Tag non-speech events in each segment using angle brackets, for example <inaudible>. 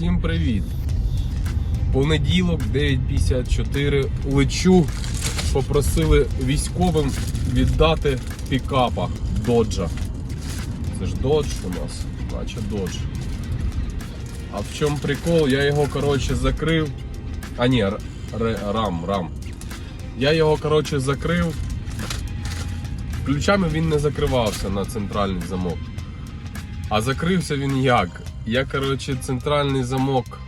Всім привіт! Понеділок 9.54 лечу. Попросили військовим віддати пікапа Доджа. Це ж Додж у нас, наче Додж. А в чому прикол? Я його, коротше, закрив. А ні, рам, рам. Я його, коротше, закрив. Ключами він не закривався на центральний замок. А закрився він як? Я, коротше, центральний замок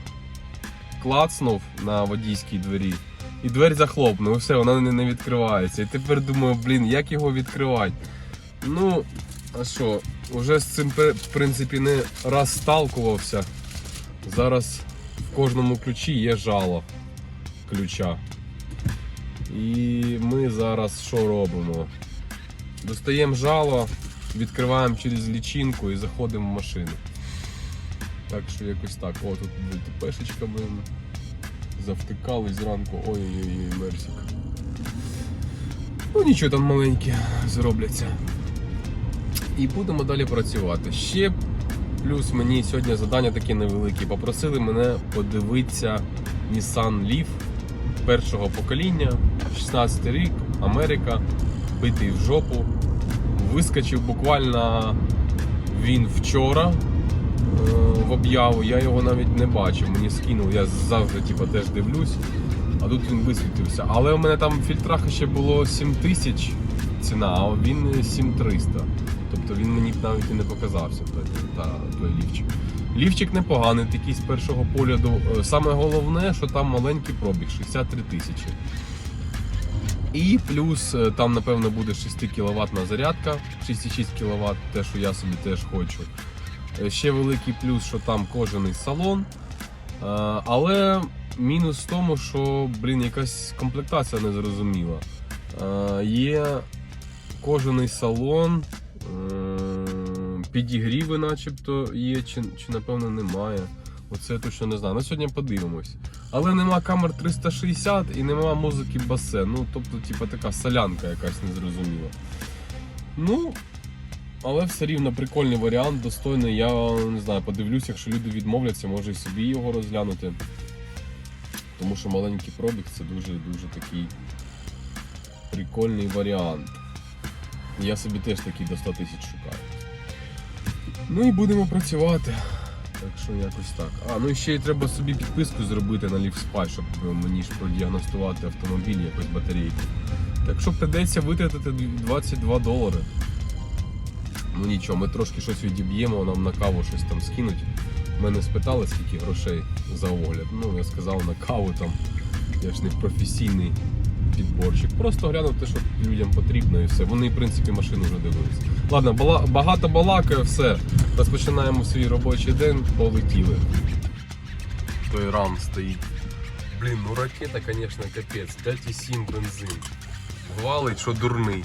клацнув на водійській двері, і двері захлопнув, все, вона не відкривається. І тепер думаю, блін, як його відкривати? Ну, а що, вже з цим в принципі не раз сталкувався. Зараз в кожному ключі є жало ключа. І ми зараз що робимо? Достаємо жало, відкриваємо через лічинку і заходимо в машину. Так що якось так. О, тут ДТПшечка, блин. Завтикали зранку. Ой-ой-ой, Мерсік. Ну нічого там маленькі зробляться. І будемо далі працювати. Ще плюс мені сьогодні завдання такі невеликі. Попросили мене подивитися Nissan Leaf першого покоління, 16 рік, Америка, битий в жопу. Вискочив буквально він вчора в об'яву. Я його навіть не бачив, мені скинув. Я завжди типу, теж дивлюсь, а тут він висвітився. Але у мене там в фільтрах ще було 7 тисяч ціна, а він 7300. Тобто він мені навіть і не показався той, та, той лівчик. Лівчик непоганий, такий з першого погляду. Е, Саме головне, що там маленький пробіг 63 тисячі. І плюс е, там, напевно, буде 6 кВт зарядка, 6,6 кВт, те, що я собі теж хочу. Е, Ще великий плюс, що там кожаний салон. Е, Але мінус в тому, що, блін, якась комплектація незрозуміла. Е, Є кожаний салон, підігріви начебто є, чи, чи напевно немає. Оце я точно не знаю. Ну сьогодні подивимось. Але нема камер 360 і нема музики басе. Ну, тобто, типа така солянка якась незрозуміла. Ну, але все рівно прикольний варіант, достойний. Я не знаю, подивлюсь, якщо люди відмовляться, може і собі його розглянути. Тому що маленький пробіг це дуже-дуже такий прикольний варіант. Я собі теж такий до 100 тисяч шукаю. Ну і будемо працювати. Так що якось так. А, ну і ще й треба собі підписку зробити на LiveSpy, щоб мені ж продіагностувати автомобіль, якось батарейку. Так що придеться витратити 22 долари. Ну нічого, ми трошки щось відіб'ємо, нам на каву щось там скинуть. Мене спитали, скільки грошей за огляд. Ну, я сказав на каву там. Я ж не професійний підборщик. Просто глянути, що людям потрібно і все. Вони, в принципі, машину вже дивилися. Ладно, бала- багато балакаю, все. Розпочинаємо свій робочий день, полетіли. Той рам стоїть. Блін, ну ракета, звісно, капець. 5,7 бензин. Гвалить, що дурний.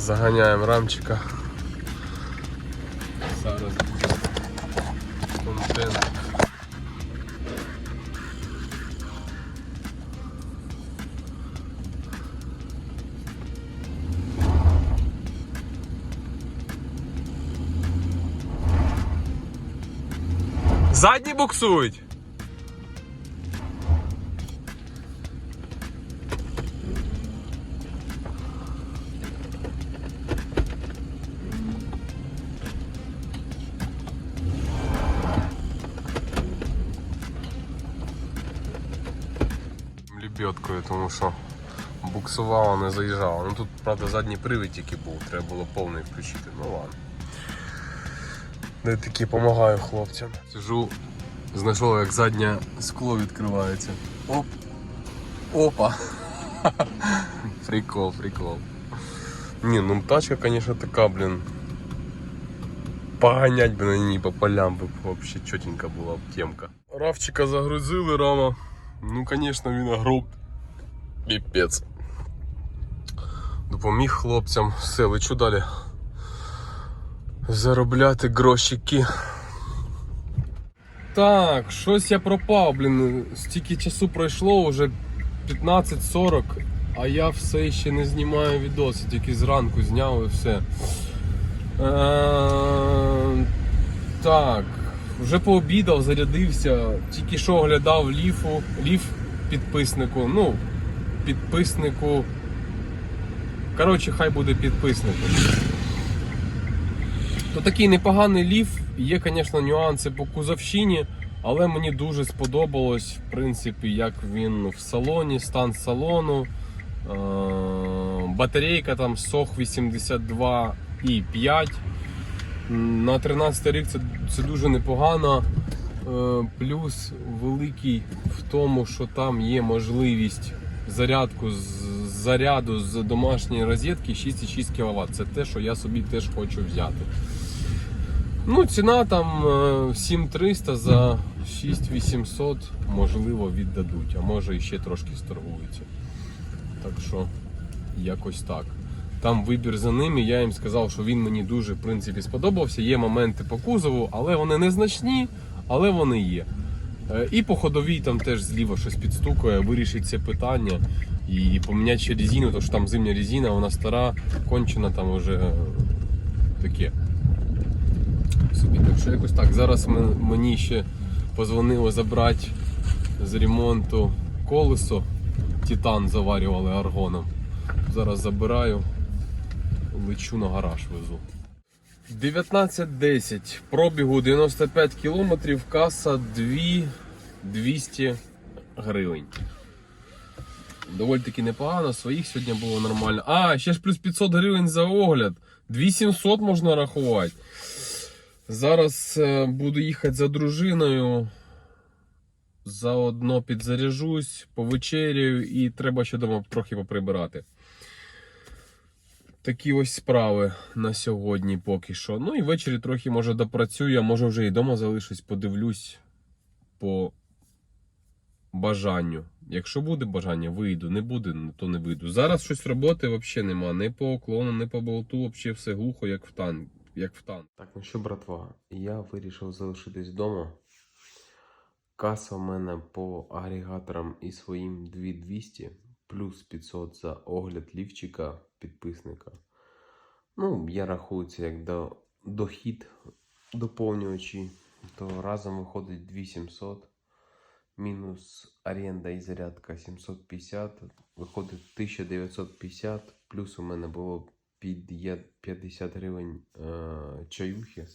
Заганяємо рамчика. Зараз буде контент. Задні буксують. Лебедкою, тому що буксувала, не заїжджала. Ну тут, правда, задній привід тільки був, треба було повний включити. Ну ладно. Де таки допомагаю хлопцям. Сижу, знайшов, як заднє скло відкривається. Оп! Опа! <laughs> Прикол, прикол. Ні, ну тачка, конечно, така, блін. Поганять би на ній по полям би вообще чотенька була б темка. Равчика загрузили, рама. Ну, конечно, він огроб. Піпець. Допоміг хлопцям. Все, лечу далі. Заробляти грошики. Так, щось я пропав, блін. Стільки часу пройшло, вже 15.40, а я все ще не знімаю відоси, тільки зранку зняв і все. Е, так, вже пообідав, зарядився, тільки що оглядав ліфу, ліф підписнику. Ну, підписнику. Коротше, хай буде підписником. То такий непоганий ліф. Є, звісно, нюанси по кузовщині, але мені дуже сподобалось, в принципі, як він в салоні, стан салону. Е, Батарейка там SOH 82 і 5. На 13 рік це, це дуже непогано. Е, Плюс великий в тому, що там є можливість зарядку з заряду з домашньої розетки 6,6 кВт. Це те, що я собі теж хочу взяти. Ну, ціна там е, 7300 за 6800 можливо віддадуть, а може і ще трошки сторгуються. Так що якось так. Там вибір за ними. Я їм сказав, що він мені дуже в принципі сподобався. Є моменти по кузову, але вони незначні, але вони є. Е, І по ходовій там теж зліва щось підстукує, вирішить це питання і поміняти ще резину, тому що там зимня резина, вона стара, кончена там вже е, таке. Собі. Так що якось так. Зараз мені ще позвонили забрати з ремонту колесо. Титан заварювали аргоном. Зараз забираю, лечу на гараж везу. 19.10. Пробігу 95 кілометрів, каса 2 200 гривень. Доволі таки непогано, своїх сьогодні було нормально. А, ще ж плюс 500 гривень за огляд. 2700 можна рахувати. Зараз е, буду їхати за дружиною. Заодно підзаряжусь, повечеряю і треба ще дома трохи поприбирати. Такі ось справи на сьогодні поки що. Ну і ввечері трохи може допрацюю, а може вже і вдома залишусь, подивлюсь по бажанню. Якщо буде бажання, вийду. Не буде, то не вийду. Зараз щось роботи взагалі нема. Ні по уклону, ні по болту, взагалі все глухо, як в танк. Як в танк. Так, ну що, братва, я вирішив залишитись вдома. Каса в мене по агрегаторам і своїм 2200 плюс 500 за огляд лівчика підписника. Ну, я рахую це як до, дохід доповнюючий, то разом виходить 2700 мінус оренда і зарядка 750, виходить 1950, плюс у мене було під 50 гривень е, чаюхи,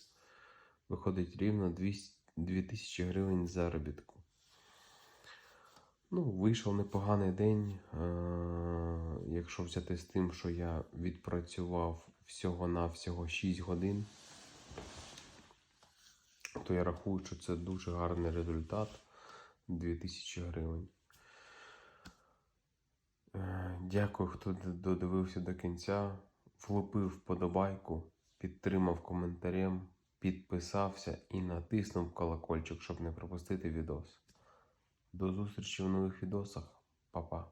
виходить рівно 200, 2000 гривень заробітку. Ну, вийшов непоганий день, е, якщо взяти з тим, що я відпрацював всього-навсього 6 годин, то я рахую, що це дуже гарний результат. 2000 гривень. Е, Дякую, хто додивився до кінця. Влупив вподобайку, підтримав коментарем, підписався і натиснув колокольчик, щоб не пропустити відос. До зустрічі в нових відосах. Па-па.